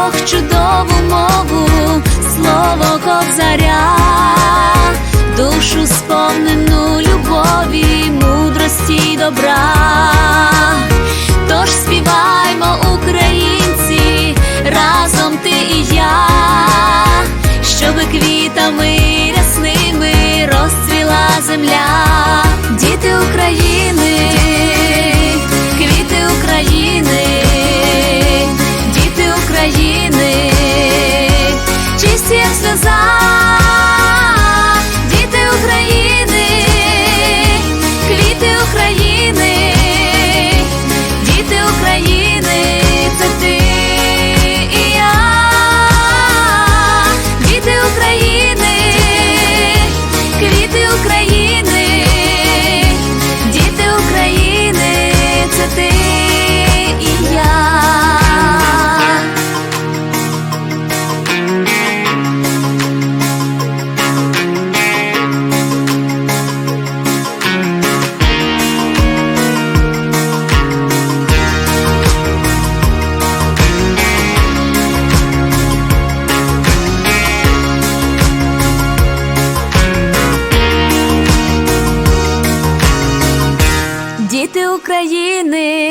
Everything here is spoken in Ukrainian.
Бог чудову мову, слово кобзаря, душу сповнену любові, мудрості й добра. Тож співаймо, українці, разом ти і я, щоби квітами рясними розцвіла земля, діти України. України.